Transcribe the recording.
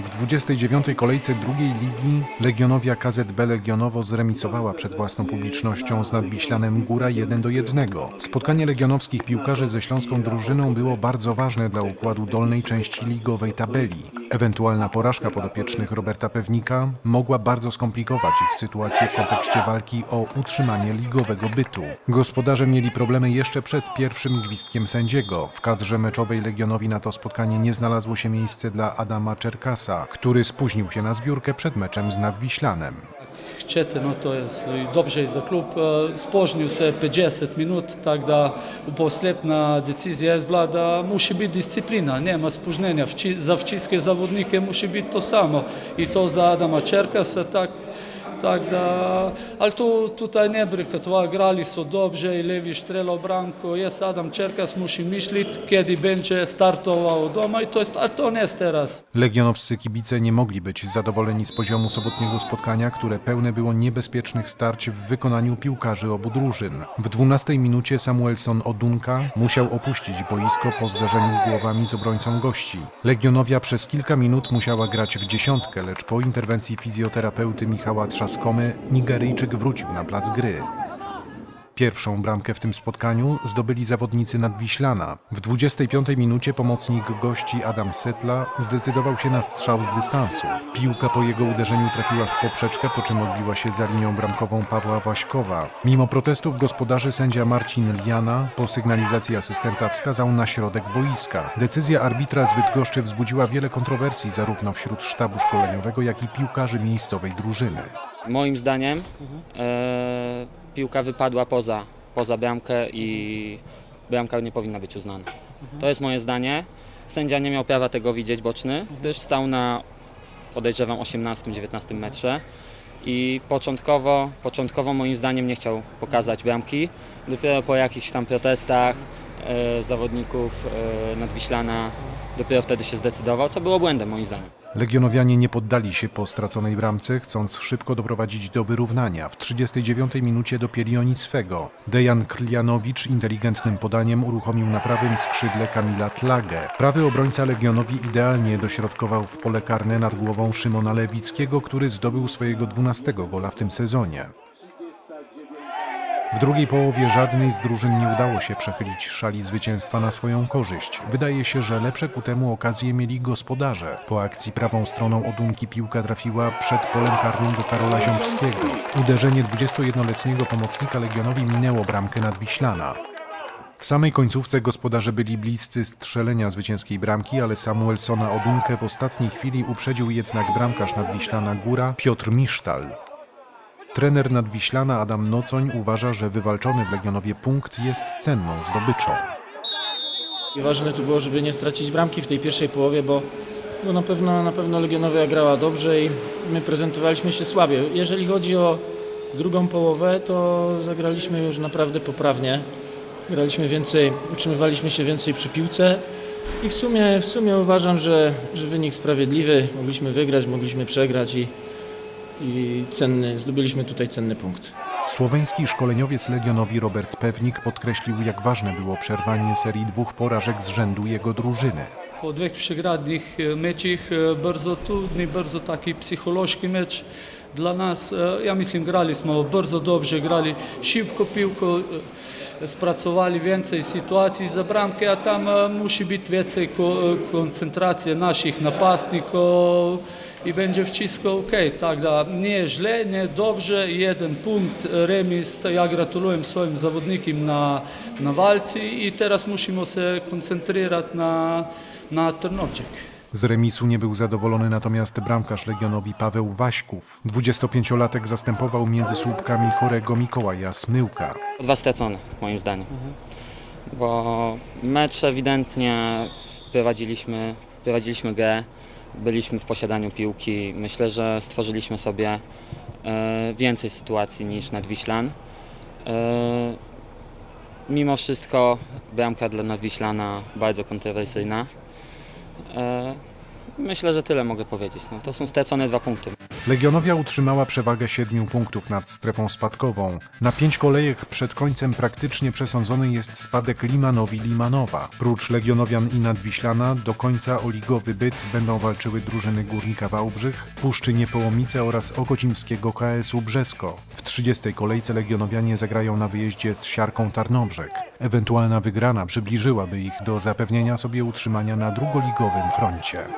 W 29. kolejce drugiej ligi Legionowia KZB Legionowo zremisowała przed własną publicznością z Nadwiślanem Góra 1 do 1. Spotkanie legionowskich piłkarzy ze śląską drużyną było bardzo ważne dla układu dolnej części ligowej tabeli. Ewentualna porażka podopiecznych Roberta Pewnika mogła bardzo skomplikować ich sytuację w kontekście walki o utrzymanie ligowego bytu. Gospodarze mieli problemy jeszcze przed pierwszym gwizdkiem sędziego. W kadrze meczowej Legionowi na to spotkanie nie znalazło się miejsce dla Adama Czerkasa, który spóźnił się na zbiórkę przed meczem z Nadwiślanem. Chcete, no to jest dobrze za klub. E, Spóźnił się 50 minut, tak da posledna decyzja jest bila, da musi biti disciplina, nema spóźnienia. Wci- Za wszystkie zawodnike musi biti to samo. I to za Adama Čerkasa, tak, tak da, ali tu, tutaj ne brikatova, grali su dobrze i levi štrelo branko, jest Adam Čerkas musi mišljit kiedy będzie startował doma i to jest, a to nie jest teraz. Legionowscy kibice nie mogli być zadowoleni z poziomu sobotniego spotkania, które pełne było niebezpiecznych starć w wykonaniu piłkarzy obu drużyn. W 12 minucie Samuelson Odunka musiał opuścić boisko po zderzeniu głowami z obrońcą gości. Legionowia przez kilka minut musiała grać w dziesiątkę, lecz po interwencji fizjoterapeuty Michała Trzaskomy Nigeryjczyk wrócił na plac gry. Pierwszą bramkę w tym spotkaniu zdobyli zawodnicy Nadwiślana. W 25 minucie pomocnik gości Adam Setla zdecydował się na strzał z dystansu. Piłka po jego uderzeniu trafiła w poprzeczkę, po czym odbiła się za linią bramkową Pawła Waśkowa. Mimo protestów gospodarzy sędzia Marcin Liana po sygnalizacji asystenta wskazał na środek boiska. Decyzja arbitra z Bydgoszczy wzbudziła wiele kontrowersji zarówno wśród sztabu szkoleniowego, jak i piłkarzy miejscowej drużyny. Moim zdaniem e, piłka wypadła poza, poza bramkę i bramka nie powinna być uznana. To jest moje zdanie. Sędzia nie miał prawa tego widzieć boczny, gdyż stał na podejrzewam 18-19 metrze i początkowo, początkowo moim zdaniem nie chciał pokazać bramki. Dopiero po jakichś tam protestach zawodników e, Nadwiślana dopiero wtedy się zdecydował, co było błędem moim zdaniem. Legionowianie nie poddali się po straconej bramce, chcąc szybko doprowadzić do wyrównania. W 39 minucie dopięli oni swego. Dejan Krlianowicz inteligentnym podaniem uruchomił na prawym skrzydle Kamila Tlagę. Prawy obrońca Legionowi idealnie dośrodkował w pole karne nad głową Szymona Lewickiego, który zdobył swojego 12 gola w tym sezonie. W drugiej połowie żadnej z drużyn nie udało się przechylić szali zwycięstwa na swoją korzyść. Wydaje się, że lepsze ku temu okazje mieli gospodarze. Po akcji prawą stroną odunki piłka trafiła przed polem karnym do Karola Ziąbskiego. Uderzenie 21-letniego pomocnika Legionowi minęło bramkę nadwiślana. W samej końcówce gospodarze byli bliscy strzelenia zwycięskiej bramki, ale Samuelsona Odunkę w ostatniej chwili uprzedził jednak bramkarz nadwiślana Góra Piotr Misztal. Trener Nadwiślana Adam Nocoń uważa, że wywalczony w Legionowie punkt jest cenną zdobyczą. I ważne tu było, żeby nie stracić bramki w tej pierwszej połowie, bo no na pewno, na pewno Legionowia grała dobrze i my prezentowaliśmy się słabiej. Jeżeli chodzi o drugą połowę, to zagraliśmy już naprawdę poprawnie. Graliśmy więcej, utrzymywaliśmy się więcej przy piłce i w sumie, w sumie uważam, że, że wynik sprawiedliwy. Mogliśmy wygrać, mogliśmy przegrać i, i cenny, zdobyliśmy tutaj cenny punkt. Słoweński szkoleniowiec Legionowi Robert Pewnik podkreślił, jak ważne było przerwanie serii dwóch porażek z rzędu jego drużyny. Po dveh przegranych e, meczach, e, bardzo trudny, bardzo taki psychologiczny mecz dla nas. E, Ja mislim, grali smo bardzo dobrze, grali szybko piłko, spracowali więcej sytuacji za bramkę, a tam musi być więcej ko- koncentracji naszych napastników i będzie wszystko ok. Tak da, nie źle, nie dobrze, jeden punkt, remis, to ja gratuluję swoim zawodnikom na, na walce i teraz musimy się koncentrować na, na turnoczek. Z remisu nie był zadowolony natomiast bramkarz Legionowi Paweł Waśków. 25-latek zastępował między słupkami chorego Mikołaja Smyłka. Dwa stracone, moim zdaniem. Bo mecz ewidentnie prowadziliśmy, prowadziliśmy grę, byliśmy w posiadaniu piłki. Myślę, że stworzyliśmy sobie e, więcej sytuacji niż Nadwiślan. E, mimo wszystko bramka dla Nadwiślana bardzo kontrowersyjna. E, myślę, że tyle mogę powiedzieć. No, to są stracone dwa punkty. Legionowia utrzymała przewagę siedmiu punktów nad strefą spadkową. Na pięć kolejek przed końcem praktycznie przesądzony jest spadek Limanowi-Limanowa. Prócz Legionowian i Nadwiślana do końca o ligowy byt będą walczyły drużyny Górnika Wałbrzych, Puszczy Niepołomice oraz Okocimskiego KS-u Brzesko. W 30. kolejce Legionowianie zagrają na wyjeździe z Siarką Tarnobrzeg. Ewentualna wygrana przybliżyłaby ich do zapewnienia sobie utrzymania na drugoligowym froncie.